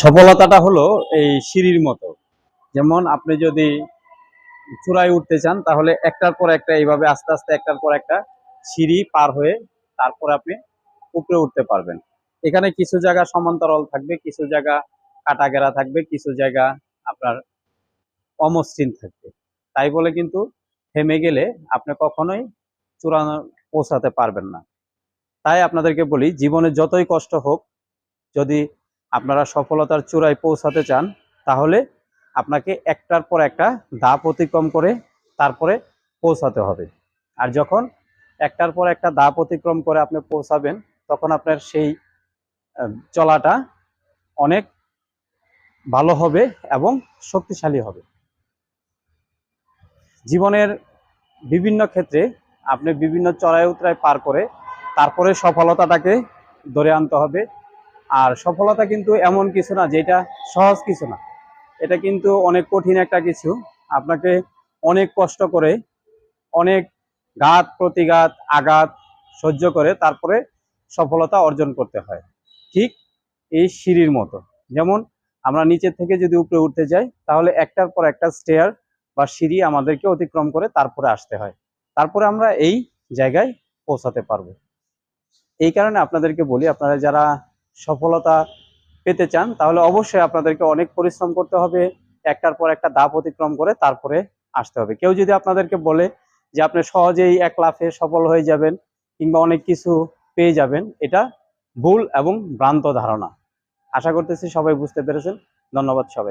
সফলতাটা হলো এই সিঁড়ির মতো। যেমন আপনি যদি চূড়ায় উঠতে চান, তাহলে একটার পর একটা এইভাবে আস্তে আস্তে একটার পর একটা সিঁড়ি পার হয়ে তারপর আপনি উপরে উঠতে পারবেন। এখানে কিছু জায়গা সমান্তরাল থাকবে, কিছু জায়গা কাটা গেরা থাকবে, কিছু জায়গা আপনার অমসৃণ থাকবে। তাই বলে কিন্তু থেমে গেলে আপনি কখনোই চূড়ানো পৌঁছাতে পারবেন না। তাই আপনাদেরকে বলি, জীবনে যতই কষ্ট হোক, যদি আপনারা সফলতার চূড়ায় পৌঁছাতে চান, তাহলে আপনাকে একটার পর একটা ধাপ অতিক্রম করে তারপরে পৌঁছাতে হবে। আর যখন একটার পর একটা ধাপ অতিক্রম করে আপনি পৌঁছাবেন, তখন আপনার সেই চলাটা অনেক ভালো হবে এবং শক্তিশালী হবে। জীবনের বিভিন্ন ক্ষেত্রে আপনি বিভিন্ন চড়াই উতরাই পার করে তারপরে সফলতাটাকে ধরে আনতে হবে। আর সফলতা কিন্তু এমন কিছু না, যেটা সহজ কিছু না। এটা কিন্তু অনেক কঠিন একটা কিছু। আপনাকে অনেক কষ্ট করে, অনেক ঘাত, প্রতিঘাত, আঘাত সহ্য করে তারপরে সফলতা অর্জন করতে হয়। ঠিক এই সিঁড়ির মতো। যেমন আমরা নিচের থেকে যদি উপরে উঠতে যাই, তাহলে একটার পর একটা স্টেয়ার বা সিঁড়ি আমাদেরকে অতিক্রম করে তারপরে আসতে হয়। তারপরে আমরা এই জায়গায় পৌঁছাতে পারব। এই কারণে আপনাদেরকে বলি, আপনারা যারা সফলতা পেতে চান, তাহলে অবশ্যই আপনাদেরকে অনেক পরিশ্রম করতে হবে, একটার পর একটা ধাপ অতিক্রম করে তারপরে আসতে হবে। কেউ যদি আপনাদেরকে বলে যে আপনি সহজেই এক লাফে সফল হয়ে যাবেন কিংবা অনেক কিছু পেয়ে যাবেন, এটা ভুল এবং ভ্রান্ত ধারণা। আশা করতেছি সবাই বুঝতে পেরেছেন। ধন্যবাদ সবাই